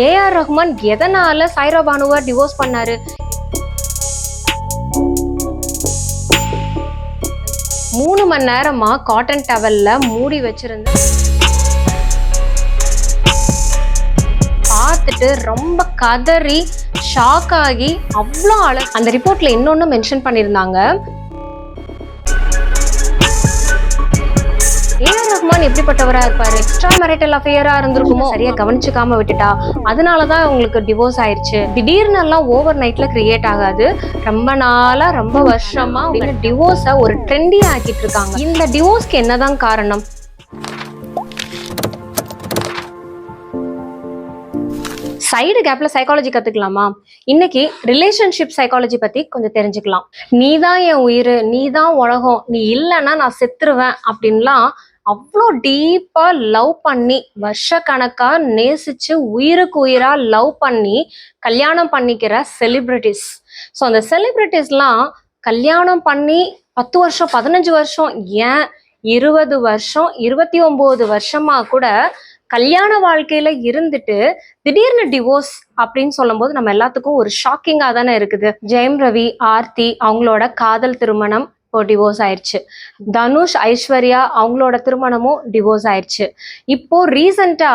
AR Rahman எதனால Saira பானுவை divorce பண்ணாரு? மூணு மணி நேரமா காட்டன் டவல்ல மூடி வச்சிருந்த பார்த்துட்டு ரொம்ப கதறி ஷாக் ஆகி அவ்வளோ அழ அந்த ரிப்போர்ட்ல இன்னொன்னு மென்ஷன் பண்ணியிருந்தாங்க ஏஆர் ரஹ்மான் எப்படிப்பட்டவரா இருப்பாரு? எக்ஸ்ட்ரா மேரிட்டல் அஃபேரா இருந்திருக்குமோ? சரியா கவனிச்சுக்காம விட்டுட்டா? அதனாலதான் உங்களுக்கு டிவோர்ஸ் ஆயிருச்சு. திடீர்னு எல்லாம் ஓவர் நைட்ல கிரியேட் ஆகாது. ரொம்ப நாளா ரொம்ப வருஷமா டிவோர்ஸ ஒரு ட்ரெண்டியா ஆக்கிட்டு இருக்காங்க. இந்த டிவோர்ஸ்க்கு என்னதான் காரணம்? சைடு கேப்ல சைக்காலஜி கத்துக்கலாமா? இன்னைக்கு ரிலேஷன்ஷிப் சைக்காலஜி பத்தி கொஞ்சம் தெரிஞ்சுக்கலாம். நீ தான் என் உயிர் நீ தான் உலகம் நீ இல்லைன்னா நான் செத்துருவேன் அப்படின்லாம் அவ்வளோ டீப்பா லவ் பண்ணி வருஷக்கணக்கா நேசிச்சு உயிருக்கு உயிரா லவ் பண்ணி கல்யாணம் பண்ணிக்கிற செலிபிரிட்டிஸ் ஸோ அந்த செலிபிரிட்டிஸ்லாம் கல்யாணம் பண்ணி பத்து வருஷம் பதினஞ்சு வருஷம் ஏன் இருபது வருஷம் இருபத்தி ஒம்பது வருஷமா கூட கல்யாண வாழ்க்கையில இருந்துட்டு திடீர்னு டிவோர்ஸ் அப்படின்னு சொல்லும்போது நம்ம எல்லாத்துக்கும் ஒரு ஷாக்கிங்கா தானே இருக்குது. ஜெயம் ரவி ஆர்த்தி அவங்களோட காதல் திருமணம் இப்போ டிவோர்ஸ் ஆயிடுச்சு தனுஷ் ஐஸ்வர்யா அவங்களோட திருமணமும் டிவோர்ஸ் ஆயிடுச்சு இப்போ ரீசண்டா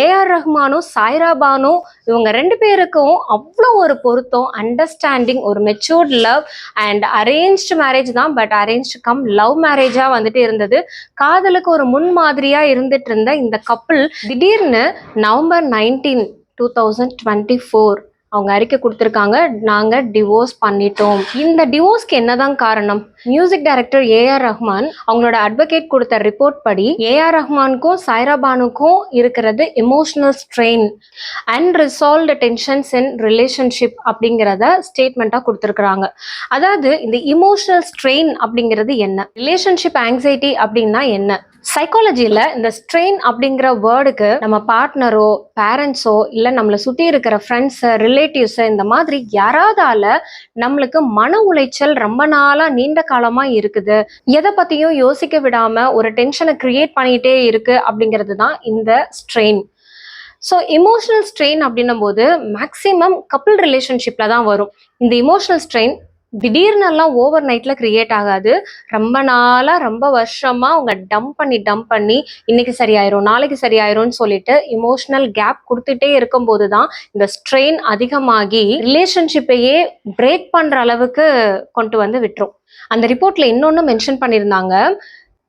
ஏஆர் ரஹ்மானும் சாய்ரா பானும் இவங்க ரெண்டு பேருக்கும் அவ்வளோ ஒரு பொருத்தம் அண்டர்ஸ்டாண்டிங் ஒரு matured love and arranged marriage தான். பட் அரேஞ்ச் கம் லவ் மேரேஜா வந்துட்டு இருந்தது. காதலுக்கு ஒரு முன் மாதிரியா இருந்துட்டு இருந்த இந்த கப்பிள் திடீர்னு November nineteen two thousand twenty four அவங்க அறிக்கை கொடுத்துருக்காங்க. நாங்க டிவோர்ஸ் பண்ணிட்டோம். இந்த டிவோர்ஸ்க்கு என்னதான் காரணம்? மியூசிக் டைரக்டர் ஏஆர் ரஹ்மான் அவங்களோட அட்வொகேட் கொடுத்த ரிப்போர்ட் படி ஏஆர் ரஹ்மானுக்கும் சாய்ரா பானுக்கும் இருக்கிறது emotional strain and unresolved tensions in relationship அப்படிங்கிறத ஸ்டேட்மெண்ட்டாக கொடுத்துருக்குறாங்க. அதாவது இந்த இமோஷனல் ஸ்ட்ரெயின் அப்படிங்கிறது என்ன? ரிலேஷன்ஷிப் ஆங்ஸைட்டி அப்படின்னா என்ன? சைக்காலஜியில் இந்த ஸ்ட்ரெயின் அப்படிங்கிற வேர்டுக்கு நம்ம பார்ட்னரோ பேரண்ட்ஸோ இல்லை நம்மளை சுற்றி இருக்கிற ஃப்ரெண்ட்ஸு ரிலேட்டிவ்ஸு இந்த மாதிரி யாராவதால நம்மளுக்கு மன உளைச்சல் ரொம்ப நாளாக நீண்ட காலமாக இருக்குது. எதை பற்றியும் யோசிக்க விடாமல் ஒரு டென்ஷனை கிரியேட் பண்ணிகிட்டே இருக்குது அப்படிங்கிறது தான் இந்த ஸ்ட்ரெயின் ஸோ இமோஷனல் ஸ்ட்ரெயின் அப்படின்னும் போது மேக்ஸிமம் கப்புள் ரிலேஷன்ஷிப்பில் தான் வரும். இந்த இமோஷனல் ஸ்ட்ரெயின் திடீர்னு எல்லாம் ஓவர் நைட்ல கிரியேட் ஆகாது. ரொம்ப நாளா ரொம்ப வருஷமா அவங்க டம்ப் பண்ணி டம்ப் பண்ணி இன்னைக்கு சரியாயிரும் நாளைக்கு சரியாயிரும்னு சொல்லிட்டு இமோஷனல் கேப் கொடுத்துட்டே இருக்கும்போது தான் இந்த ஸ்ட்ரெயின் அதிகமாகி ரிலேஷன்ஷிப்பையே பிரேக் பண்ற அளவுக்கு கொண்டு வந்து விட்டுரும். அந்த ரிப்போர்ட்ல இன்னொன்னு மென்ஷன் பண்ணியிருந்தாங்க.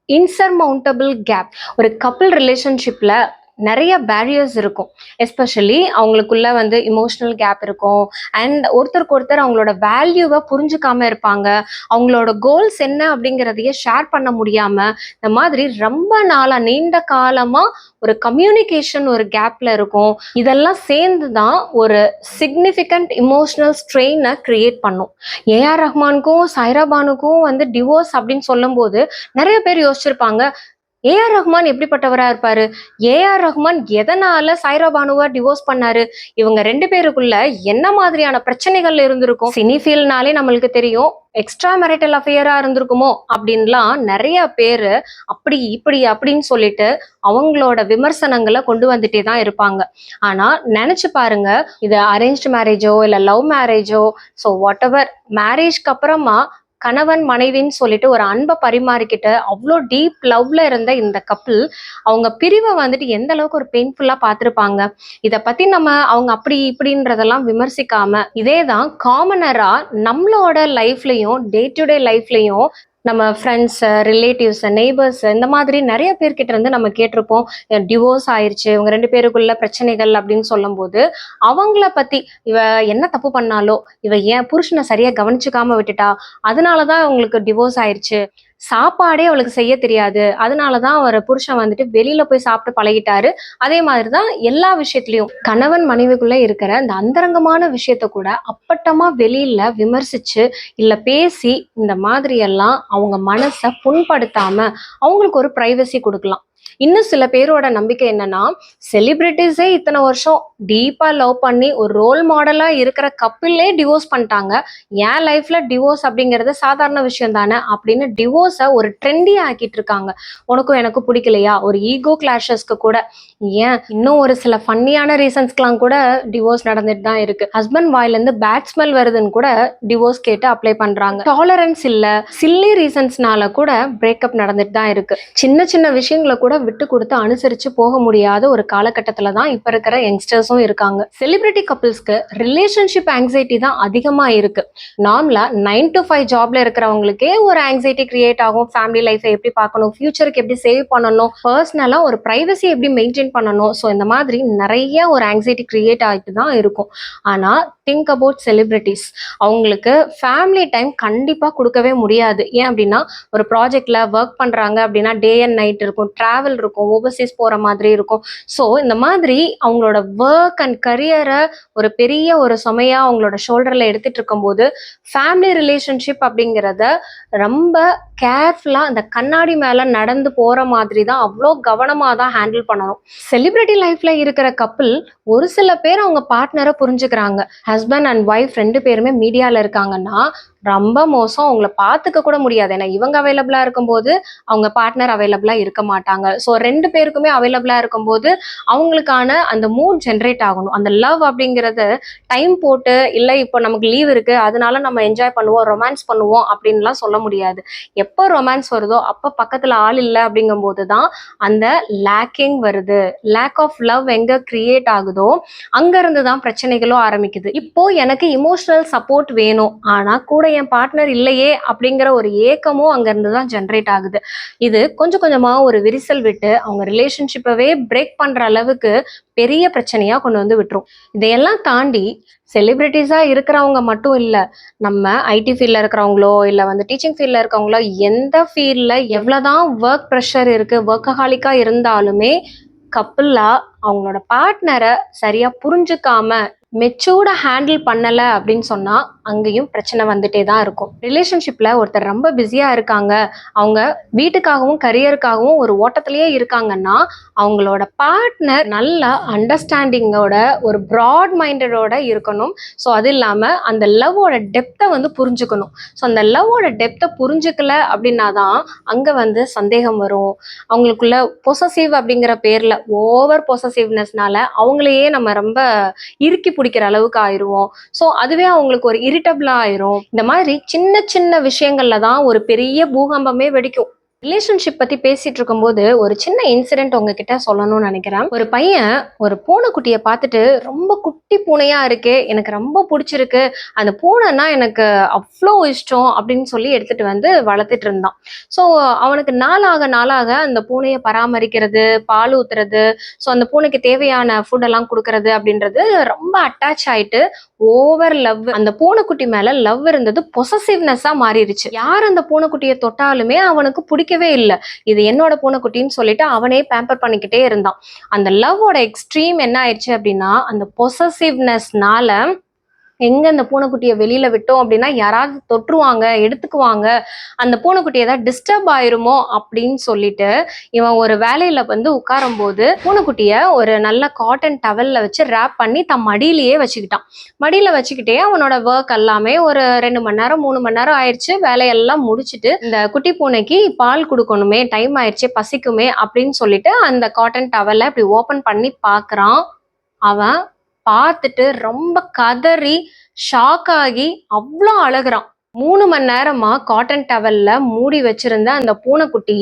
இன்சர்மவுண்டபிள் கேப் ஒரு கப்பிள் ரிலேஷன்ஷிப்ல நிறைய பேரியர்ஸ் இருக்கும். எஸ்பெஷலி அவங்களுக்குள்ள வந்து இமோஷனல் கேப் இருக்கும். அண்ட் ஒருத்தருக்கு ஒருத்தர் அவங்களோட வேல்யூவை புரிஞ்சுக்காம இருப்பாங்க. அவங்களோட கோல்ஸ் என்ன அப்படிங்கிறதையே ஷேர் பண்ண முடியாம இந்த மாதிரி ரொம்ப நாளா நீண்ட காலமா ஒரு கம்யூனிகேஷன் ஒரு கேப்ல இருக்கும். இதெல்லாம் சேர்ந்து தான் ஒரு சிக்னிஃபிகண்ட் இமோஷனல் ஸ்ட்ரெயினை கிரியேட் பண்ணும். ஏஆர் ரஹ்மானுக்கும் சைராபானுக்கும் வந்து டிவோர்ஸ் அப்படின்னு சொல்லும்போது நிறைய பேர் யோசிச்சிருப்பாங்க ஏஆர் ரஹ்மான் எப்படிப்பட்டவரா இருப்பாரு? ஏஆர் ரஹ்மான் எதனால சாய்ரா பானுவா டிவோர்ஸ் பண்ணாரு? இவங்க ரெண்டு பேருக்குள்ள என்ன மாதிரியான பிரச்சனைகள் இருந்திருக்கும்? சினி ஃபீல்னாலே நம்மளுக்கு தெரியும் எக்ஸ்ட்ரா மேரிட்டல் அஃபேரா இருந்திருக்குமோ அப்படின்லாம் நிறைய பேரு அப்படி இப்படி அப்படின்னு சொல்லிட்டு அவங்களோட விமர்சனங்களை கொண்டு வந்துட்டே தான் இருப்பாங்க. ஆனா நினைச்சு பாருங்க இது அரேஞ்ச் மேரேஜோ இல்ல லவ் மேரேஜோ ஸோ வாட் எவர் மேரேஜ்க்கு அப்புறமா கணவன் மனைவின்னு சொல்லிட்டு ஒரு அன்பை பரிமாறிக்கிட்டு அவ்வளோ டீப் லவ்ல இருந்த இந்த கப்பிள் அவங்க பிரிவை வந்துட்டு எந்த அளவுக்கு ஒரு பெயின்ஃபுல்லா பார்த்துருப்பாங்க? இதை பத்தி நம்ம அவங்க அப்படி இப்படின்றதெல்லாம் விமர்சிக்காம இதே தான் காமனரா நம்மளோட லைஃப்லயும் டே டு டே லைஃப்லயும் நம்ம ஃப்ரெண்ட்ஸ் ரிலேட்டிவ்ஸ் நெய்பர்ஸ் இந்த மாதிரி நிறைய பேர்கிட்ட இருந்து நம்ம கேட்டிருப்போம். டிவோர்ஸ் ஆயிடுச்சு இவங்க ரெண்டு பேருக்குள்ள பிரச்சனைகள் அப்படின்னு சொல்லும்போது அவங்கள பத்தி இவ என்ன தப்பு பண்ணாலோ இவ ஏன் புருஷனை சரியா கவனிச்சுக்காம விட்டுட்டா அதனாலதான் அவங்களுக்கு டிவோர்ஸ் ஆயிருச்சு. சாப்பாடே அவளுக்கு செய்ய தெரியாது. அதனால தான் அவர் புருஷன் வந்துட்டு வெளியில போய் சாப்பிட்டு பழகிட்டாரு. அதே மாதிரி தான் எல்லா விஷயத்துலையும் கணவன் மனைவிக்குள்ள இருக்கிற இந்த அந்தரங்கமான விஷயத்த கூட அப்பட்டமா வெளியில விமர்சிச்சு இல்ல பேசி இந்த மாதிரி எல்லாம் அவங்க மனசை புண்படுத்தாம அவங்களுக்கு ஒரு பிரைவசி கொடுக்கலாம். இன்னும் சில பேரோட நம்பிக்கை என்னன்னா செலிபிரிட்டிஸே இத்தனை வருஷம் டீப்பா லவ் பண்ணி ஒரு ரோல் மாடலா இருக்கிற கப்பிளே டிவோர்ஸ் பண்ணிட்டாங்க. என் லைஃப்ல டிவோர்ஸ் அப்படிங்கிறது சாதாரண விஷயம் தானே அப்படின்னு டிவோர்ஸை ஒரு ட்ரெண்டி ஆக்கிட்டு இருக்காங்க. உனக்கும் எனக்கும் பிடிக்கலையா? ஒரு ஈகோ கிளாஷஸ்க்கு கூட. ஏன்? இன்னும் ஒரு சில ஃபன்னியான ரீசன்ஸ்க்கெலாம் கூட டிவோர்ஸ் நடந்துட்டு தான் இருக்கு. ஹஸ்பண்ட் வாயிலேருந்து பேட் ஸ்மெல் வருதுன்னு கூட டிவோர்ஸ் கேட்டு அப்ளை பண்றாங்க. டாலரன்ஸ் இல்ல. சில்லி ரீசன்ஸ்னால கூட பிரேக்கப் நடந்துட்டு தான் இருக்கு. சின்ன சின்ன விஷயங்களை கூட விட்டு கொடுத்து அனுசரிச்சு போக முடியாத ஒரு காலகட்டத்தில் தான் இப்போ இருக்கிற யங்ஸ்டர்ஸும் இருக்காங்க. செலிபிரிட்டி கப்பிள்ஸ்க்கு ரிலேஷன்ஷிப் ஆங்ஸைட்டி தான் அதிகமா இருக்கு. நார்மலா நைன் டு ஃபைவ் ஜாப்ல இருக்கிறவங்களுக்கே ஒரு ஆங்ஸைட்டி கிரியேட் ஆகும். ஃபேமிலி லைஃபை எப்படி பார்க்கணும்? ஃபியூச்சருக்கு எப்படி சேவ் பண்ணணும்? பர்சனலாக ஒரு ப்ரைவசி எப்படி மெயின்டைன் பண்ணணும்? ஸோ இந்த மாதிரி நிறைய ஒரு ஆங்ஸைட்டி கிரியேட் ஆகிட்டு தான் இருக்கும். ஆனால் திங்க் அபவுட் செலிபிரிட்டிஸ் அவங்களுக்கு ஃபேமிலி டைம் கண்டிப்பாக கொடுக்கவே முடியாது. ஏன் அப்படின்னா ஒரு ப்ராஜெக்டில் ஒர்க் பண்ணுறாங்க அப்படின்னா டே அண்ட் நைட் இருக்கும். ட்ராவல் இருக்கும் ஓவர்சீஸ் போகிற மாதிரி இருக்கும். ஸோ இந்த மாதிரி அவங்களோட ஒர்க் அண்ட் கரியரை ஒரு பெரிய ஒரு சுமையாக அவங்களோட ஷோல்டரில் எடுத்துகிட்டு இருக்கும்போது ஃபேமிலி ரிலேஷன்ஷிப் அப்படிங்கிறத ரொம்ப கேர்ஃபுல்லாக அந்த கண்ணாடி மேலே நடந்து போகிற மாதிரி தான் அவ்வளோ கவனமாக தான் ஹேண்டில் பண்ணணும். செலிபிரிட்டி லைஃப்ல இருக்கிற கப்பிள் ஒரு சில பேர் அவங்க பார்ட்னரை புரிஞ்சுக்கிறாங்க. ஹஸ்பண்ட் அண்ட் ஒய்ஃப் ரெண்டு பேருமே மீடியாவில் இருக்காங்கன்னா ரொம்ப மோசம். அவங்கள பார்த்துக்க கூட முடியாது. ஏன்னா இவங்க அவைலபிளாக இருக்கும்போது அவங்க பார்ட்னர் அவைலபிளாக இருக்க மாட்டாங்க. ஸோ ரெண்டு பேருக்குமே அவைலபிளா இருக்கும்போது அவங்களுக்கான அந்த மூட் ஜென்ரேட் ஆகணும். அந்த லவ் அப்படிங்கிறது டைம் போட்டு இல்லை இப்போ நமக்கு லீவ் இருக்கு அதனால நம்ம என்ஜாய் பண்ணுவோம் ரொமான்ஸ் பண்ணுவோம் அப்படின்லாம் சொல்ல முடியாது. எப்போ ரொமான்ஸ் வருதோ அப்போ பக்கத்துல ஆள் இல்லை அப்படிங்கும்போது தான் அந்த லேக்கிங் வருது. லேக் ஆஃப் லவ் எங்க கிரியேட் ஆகுதோ அங்கேருந்து தான் பிரச்சனைகளும் ஆரம்பிக்குது. இப்போ எனக்கு இமோஷனல் சப்போர்ட் வேணும். ஆனால் கூட என் பார்ட்னர் இல்லையே அப்படிங்கிற ஒரு ஏக்கமும் அங்கேருந்து தான் ஜென்ரேட் ஆகுது. இது கொஞ்சம் கொஞ்சமாக ஒரு விரிசல் விட்டு அவங்க ரிலேஷன்ஷிப்பவே பிரேக் பண்ணுற அளவுக்கு பெரிய பிரச்சனையாக கொண்டு வந்து விட்டுரும். இதையெல்லாம் தாண்டி செலிப்ரிட்டிஸாக இருக்கிறவங்க மட்டும் இல்லை நம்ம ஐடி ஃபீல்டில் இருக்கிறவங்களோ இல்லை வந்து டீச்சிங் ஃபீல்டில் இருக்கிறவங்களோ எந்த ஃபீல்டில் எவ்வளோதான் ஒர்க் ப்ரெஷர் இருக்குது ஒர்க்கஹாலிக்காக இருந்தாலுமே கப்பிளா அவங்களோட பார்ட்னரை சரியாக புரிஞ்சுக்காம மெச்சூர்டாக ஹேண்டில் பண்ணலை அப்படின்னு சொன்னால் அங்கேயும் பிரச்சனை வந்துட்டே தான் இருக்கும். ரிலேஷன்ஷிப்பில் ஒருத்தர் ரொம்ப பிஸியாக இருக்காங்க. அவங்க வீட்டுக்காகவும் கரியருக்காகவும் ஒரு ஓட்டத்திலேயே இருக்காங்கன்னா அவங்களோட பார்ட்னர் நல்ல அண்டர்ஸ்டாண்டிங்கோட ஒரு ப்ராட் மைண்டடோட இருக்கணும். ஸோ அது இல்லாமல் அந்த லவ்வோட டெப்த்தை வந்து புரிஞ்சுக்கணும். ஸோ அந்த லவ்வோட டெப்த்தை புரிஞ்சுக்கல அப்படின்னா தான் அங்கே வந்து சந்தேகம் வரும். அவங்களுக்குள்ள பொசசிவ் அப்படிங்கிற பேரில் ஓவர் பொசசிவ்னஸ்னால அவங்களையே நம்ம ரொம்ப இறுக்கி பிடிக்கிற அளவுக்கு ஆயிடுவோம் ஸோ அதுவே அவங்களுக்கு ஒரு இரிட்டபிளாக ஆயிரும். இந்த மாதிரி சின்ன சின்ன விஷயங்கள்ல தான் ஒரு பெரிய பூகம்பமே வெடிக்கும். ரிலேஷன்ஷிப் பத்தி பேசிட்டு இருக்கும்போது ஒரு சின்ன இன்சிடென்ட் உங்ககிட்ட சொல்லணும்னு நினைக்கிறேன். ஒரு பையன் ஒரு பூனைக்குட்டியை பார்த்துட்டு ரொம்ப குட்டி பூனையா இருக்கு எனக்கு ரொம்ப பிடிச்சிருக்கு அந்த பூனைன்னா எனக்கு அவ்வளோ இஷ்டம் அப்படின்னு சொல்லி எடுத்துட்டு வந்து வளர்த்துட்டு இருந்தான். ஸோ அவனுக்கு நாளாக நாளாக அந்த பூனையை பராமரிக்கிறது பால் ஊத்துறது ஸோ அந்த பூனைக்கு தேவையான ஃபுட் எல்லாம் கொடுக்கறது அப்படின்றது ரொம்ப அட்டாச் ஆயிட்டு ஓவர் லவ் அந்த பூனைக்குட்டி மேல லவ் இருந்தது பொசசிவ்னஸா மாறிடுச்சு யார் அந்த பூனைக்குட்டியை தொட்டாலுமே அவனுக்கு பிடிக்கவே இல்லை. இது என்னோட பூனைக்குட்டின்னு சொல்லிட்டு அவனே பேம்பர் பண்ணிக்கிட்டே இருந்தான். அந்த லவ்வோட எக்ஸ்ட்ரீம் என்ன ஆயிடுச்சு அப்படின்னா அந்த பொசசிவ்னஸ்னால எங்க அந்த பூனைக்குட்டியை வெளியில விட்டோம் அப்படின்னா யாராவது தொற்றுவாங்க எடுத்துக்குவாங்க அந்த பூனைக்குட்டி ஏதாவது டிஸ்டர்ப் ஆயிருமோ அப்படின்னு சொல்லிட்டு இவன் ஒரு வேலையில வந்து உட்காரும் போது பூனைக்குட்டிய ஒரு நல்ல காட்டன் டவல்ல வச்சு ரேப் பண்ணி தன் மடியிலேயே வச்சுக்கிட்டான். மடியில வச்சுக்கிட்டே அவனோட ஒர்க் எல்லாமே ஒரு ரெண்டு மணி நேரம் மூணு மணி நேரம் ஆயிடுச்சு. வேலையெல்லாம் முடிச்சுட்டு இந்த குட்டி பூனைக்கு பால் கொடுக்கணுமே டைம் ஆயிடுச்சு பசிக்குமே அப்படின்னு சொல்லிட்டு அந்த காட்டன் டவலை இப்படி ஓபன் பண்ணி பார்க்குறான். அவன் பார்த்துட்டு ரொம்ப கதறி ஷாக் ஆகி அவ்வளோ அழகுறான். மூணு மணி நேரமா காட்டன் டவல்ல மூடி வச்சிருந்த அந்த பூனைக்குட்டி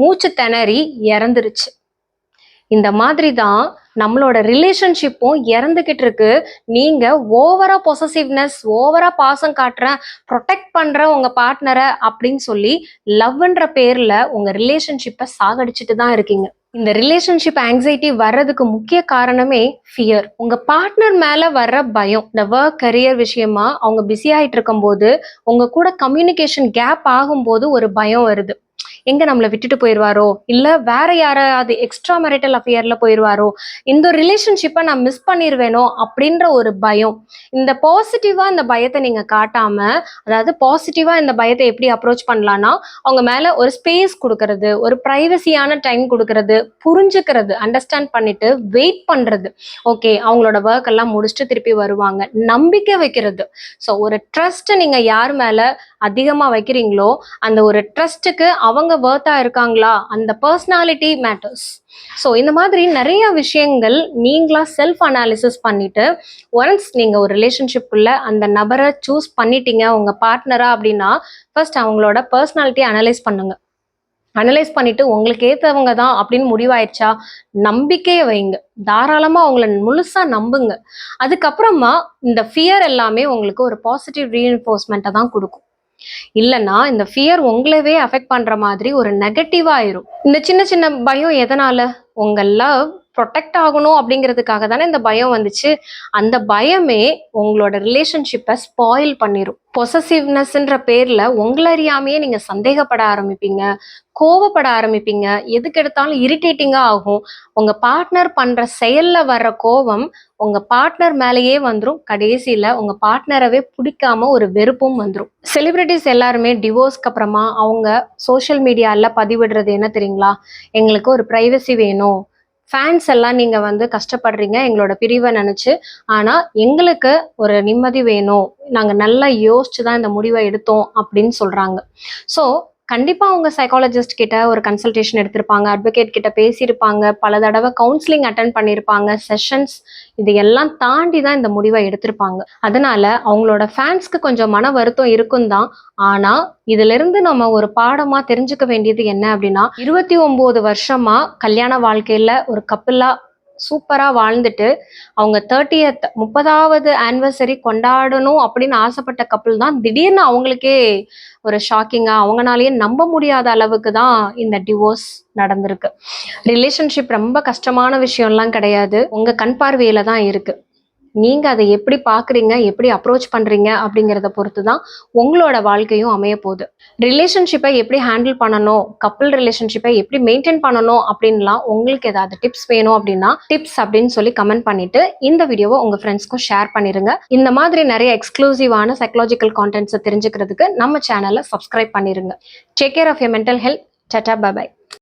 மூச்சு திணறி இறந்துருச்சு. இந்த மாதிரி தான் நம்மளோட ரிலேஷன்ஷிப்பும் இறந்துகிட்டு இருக்கு. நீங்க ஓவரா பொசசிவ்னஸ் ஓவரா பாசம் காட்டுறேன் ப்ரொடெக்ட் பண்ற உங்க பார்ட்னரை அப்படின்னு சொல்லி லவ்ன்ற பேர்ல உங்க ரிலேஷன்ஷிப்பை சாகடிச்சிட்டு தான் இருக்கீங்க. இந்த ரிலேஷன்ஷிப் ஆங்ஸைட்டி வர்றதுக்கு முக்கிய காரணமே ஃபியர் உங்க பார்ட்னர் மேல வர்ற பயம் இந்த ஒர்க் கரியர் விஷயமா அவங்க பிஸி ஆயிட்டு இருக்கும்போது உங்க கூட கம்யூனிகேஷன் கேப் ஆகும்போது ஒரு பயம் வருது. எங்க நம்மளை விட்டுட்டு போயிடுவாரோ இல்ல வேற யாராவது எக்ஸ்ட்ரா மேரிட்டல் அஃபேர்ல போயிடுவாரோ இந்த ரிலேஷன்ஷிப்பை நான் மிஸ் பண்ணிடுவேனோ அப்படின்ற ஒரு பயம். இந்த பாசிட்டிவா இந்த பயத்தை நீங்க காட்டாம அதாவது பாசிட்டிவா இந்த பயத்தை எப்படி அப்ரோச் பண்ணலாம்னா அவங்க மேல ஒரு ஸ்பேஸ் கொடுக்கறது ஒரு ப்ரைவசியான டைம் கொடுக்கறது புரிஞ்சுக்கிறது அண்டர்ஸ்டாண்ட் பண்ணிட்டு வெயிட் பண்றது. ஓகே அவங்களோட ஒர்க் எல்லாம் முடிச்சுட்டு திருப்பி வருவாங்க. நம்பிக்கை வைக்கிறது. ஸோ ஒரு ட்ரஸ்ட் நீங்க யார் மேல அதிகமா வைக்கிறீங்களோ அந்த ஒரு ட்ரஸ்ட்டுக்கு அவங்க ஒர்த்தா இருக்காங்களா? அந்த பர்சனாலிட்டி மேட்டர்ஸ் ஸோ இந்த மாதிரி நிறைய விஷயங்கள் நீங்களா செல்ஃப் அனாலிசிஸ் பண்ணிட்டு ஒன்ஸ் நீங்கள் ஒரு ரிலேஷன்ஷிப்புள்ள அந்த நபரை சூஸ் பண்ணிட்டீங்க உங்கள் பார்ட்னரா அப்படின்னா ஃபர்ஸ்ட் அவங்களோட பர்சனாலிட்டி அனலைஸ் பண்ணுங்க. அனலைஸ் பண்ணிட்டு உங்களுக்கு ஏற்றவங்க தான் அப்படின்னு முடிவாயிடுச்சா? நம்பிக்கையை வைங்க. தாராளமாக அவங்கள முழுசாக நம்புங்க. அதுக்கப்புறமா இந்த ஃபியர் எல்லாமே உங்களுக்கு ஒரு பாசிட்டிவ் ரீஎன்ஃபோர்ஸ்மெண்ட்டை தான் கொடுக்கும். இல்லைன்னா இந்த ஃபியர் உங்களவே அஃபெக்ட் பண்ற மாதிரி ஒரு நெகட்டிவ் ஆயிரும். இந்த சின்ன சின்ன பயம் எதனால? உங்க லவ் ப்ரொடெக்ட் ஆகணும் அப்படிங்கிறதுக்காக தானே இந்த பயம் வந்துச்சு. அந்த பயமே உங்களோட ரிலேஷன்ஷிப்பை ஸ்பாயில் பண்ணிடும் பொசசிவ்னஸ்ன்ற பேர்ல உங்களை அறியாமையே நீங்க சந்தேகப்பட ஆரம்பிப்பீங்க கோவப்பட ஆரம்பிப்பீங்க. எதுக்கு எடுத்தாலும் இரிட்டேட்டிங்கா ஆகும். உங்க பார்ட்னர் பண்ற செயல்ல வர்ற கோவம் உங்க பார்ட்னர் மேலேயே வந்துடும் கடைசியில உங்க பார்ட்னரவே பிடிக்காம ஒரு வெறுப்பும் வந்துடும் செலிபிரிட்டிஸ் எல்லாருமே டிவோர்ஸ்க்கு அப்புறமா அவங்க சோஷியல் மீடியால பதிவிடுறது என்ன தெரியுங்களா? எங்களுக்கு ஒரு ப்ரைவசி வேணும். ஃபேன்ஸ் எல்லாம் நீங்கள் வந்து கஷ்டப்படுறீங்க எங்களோட பிரிவை நினச்சி. ஆனால் எங்களுக்கு ஒரு நிம்மதி வேணும். நாங்கள் நல்லா யோசிச்சு தான் இந்த முடிவை எடுத்தோம் அப்படின்னு சொல்கிறாங்க ஸோ கண்டிப்பாக அவங்க சைக்காலஜிஸ்ட் கிட்ட ஒரு கன்சல்டேஷன் எடுத்திருப்பாங்க அட்வொகேட் கிட்ட பேசியிருப்பாங்க பல தடவை கவுன்சிலிங் அட்டன் பண்ணியிருப்பாங்க செஷன்ஸ் இது எல்லாம் தாண்டி தான் இந்த முடிவை எடுத்திருப்பாங்க. அதனால அவங்களோட ஃபேன்ஸ்க்கு கொஞ்சம் மன வருத்தம் இருக்கும் தான். ஆனால் இதிலிருந்து நம்ம ஒரு பாடமாக தெரிஞ்சுக்க வேண்டியது என்ன அப்படின்னா இருபத்தி ஒம்பது வருஷமாக கல்யாண வாழ்க்கையில் ஒரு கப்பிளா சூப்பராக வாழ்ந்துட்டு அவங்க தேர்ட்டியத் முப்பதாவது ஆனிவர்சரி கொண்டாடணும் அப்படின்னு ஆசைப்பட்ட கப்பல் தான் திடீர்னு அவங்களுக்கே ஒரு ஷாக்கிங்காக அவங்களாலேயே நம்ப முடியாத அளவுக்கு தான் இந்த டிவோர்ஸ் நடந்திருக்கு. ரிலேஷன்ஷிப் ரொம்ப கஷ்டமான விஷயம்லாம் கிடையாது. உங்கள் கண் பார்வையில் தான் இருக்குது நீங்க அதை எப்படி பாக்குறீங்க எப்படி அப்ரோச் பண்றீங்க அப்படிங்கிறத பொறுத்து தான் உங்களோட வாழ்க்கையும் அமைய போகுது. ரிலேஷன்ஷிப்பை எப்படி ஹேண்டில் பண்ணணும் கப்பிள் ரிலேஷன்ஷிப்பை எப்படி மெயின்டைன் பண்ணணும் அப்படின்லாம் உங்களுக்கு ஏதாவது டிப்ஸ் வேணும் அப்படின்னா டிப்ஸ் அப்படின்னு சொல்லி கமெண்ட் பண்ணிட்டு இந்த வீடியோவை உங்க ஃப்ரெண்ட்ஸ்க்கும் ஷேர் பண்ணிடுங்க இந்த மாதிரி நிறைய எக்ஸ்க்ளூசிவான சைக்கலாஜிக்கல் கான்டென்ட்ஸை தெரிஞ்சுக்கிறதுக்கு நம்ம சேனலை சப்ஸ்கிரைப் பண்ணிருங்க. Take care of your mental health tata bubye